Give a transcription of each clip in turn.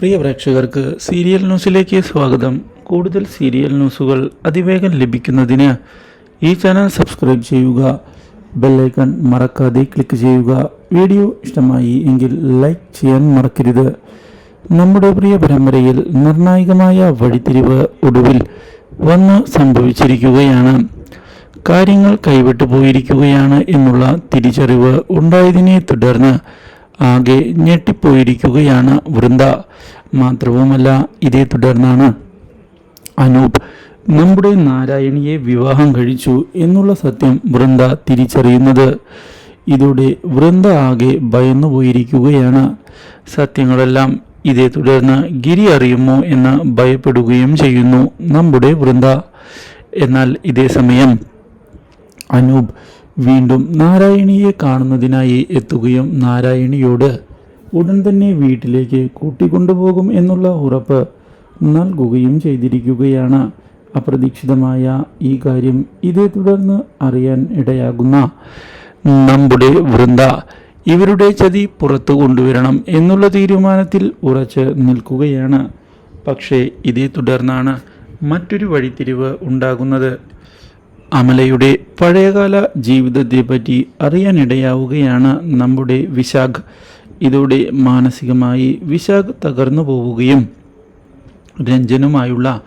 പ്രിയ പ്രേക്ഷകർക്ക് സീരിയൽ ന്യൂസിലേക്ക് സ്വാഗതം. കൂടുതൽ സീരിയൽ ന്യൂസുകൾ അതിവേഗം ലഭിക്കുന്നതിന് ഈ ചാനൽ സബ്സ്ക്രൈബ് ചെയ്യുക ബെല്ലൈക്കൺ മറക്കാതെ ക്ലിക്ക് ചെയ്യുക. വീഡിയോ ഇഷ്ടമായി എങ്കിൽ ലൈക്ക് ചെയ്യാൻ മറക്കരുത്. നമ്മുടെ പ്രിയ പരമ്പരയിൽ നിർണായകമായ വഴിത്തിരിവ് ഒടുവിൽ വന്ന് സംഭവിച്ചിരിക്കുകയാണ്. കാര്യങ്ങൾ കൈവിട്ടു പോയിരിക്കുകയാണ് എന്നുള്ള തിരിച്ചറിവ് ഉണ്ടായതിനെ തുടർന്ന് ആകെ ഞെട്ടിപ്പോയിരിക്കുകയാണ് വൃന്ദ. മാത്രവുമല്ല ഇതേ തുടർന്നാണ് അനൂപ് നമ്മുടെ നാരായണിയെ വിവാഹം കഴിച്ചു എന്നുള്ള സത്യം വൃന്ദ തിരിച്ചറിയുന്നത്. ഇതോടെ വൃന്ദ ആകെ ഭയന്നു പോയിരിക്കുകയാണ് സത്യങ്ങളെല്ലാം ഇതേ തുടർന്ന് ഗിരി അറിയുമോ എന്ന് ഭയപ്പെടുകയും ചെയ്യുന്നു നമ്മുടെ വൃന്ദ. എന്നാൽ ഇതേ സമയം അനൂപ് വീണ്ടും നാരായണിയെ കാണുന്നതിനായി എത്തുകയും നാരായണിയോട് ഉടൻ തന്നെ വീട്ടിലേക്ക് കൂട്ടിക്കൊണ്ടുപോകും എന്നുള്ള ഉറപ്പ് നൽകുകയും ചെയ്തിരിക്കുകയാണ്. അപ്രതീക്ഷിതമായ ഈ കാര്യം ഇതേ തുടർന്ന് അറിയാൻ ഇടയാകുന്ന നമ്മുടെ വൃന്ദ ഇവരുടെ ചതി പുറത്തു കൊണ്ടുവരണം എന്നുള്ള തീരുമാനത്തിൽ ഉറച്ച് നിൽക്കുകയാണ്. പക്ഷേ ഇതേ തുടർന്നാണ് മറ്റൊരു വഴിത്തിരിവ് ഉണ്ടാകുന്നത്. അമലയുടെ പഴയകാല ജീവിതത്തെപ്പറ്റി അറിയാനിടയാവുകയാണ് നമ്മുടെ വിശാഖ്. ഇതോടെ മാനസികമായി വിശാഖ് തകർന്നു പോവുകയും രഞ്ജനുമായുള്ള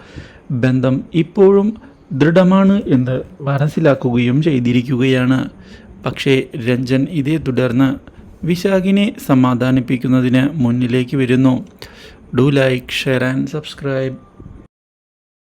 ബന്ധം ഇപ്പോഴും ദൃഢമാണ് എന്ന് മനസ്സിലാക്കുകയും ചെയ്തിരിക്കുകയാണ്. പക്ഷേ രഞ്ജൻ ഇതേ തുടർന്ന് വിശാഖിനെ സമാധാനിപ്പിക്കുന്നതിന് മുന്നിലേക്ക് വരുന്നു. Do like share and subscribe.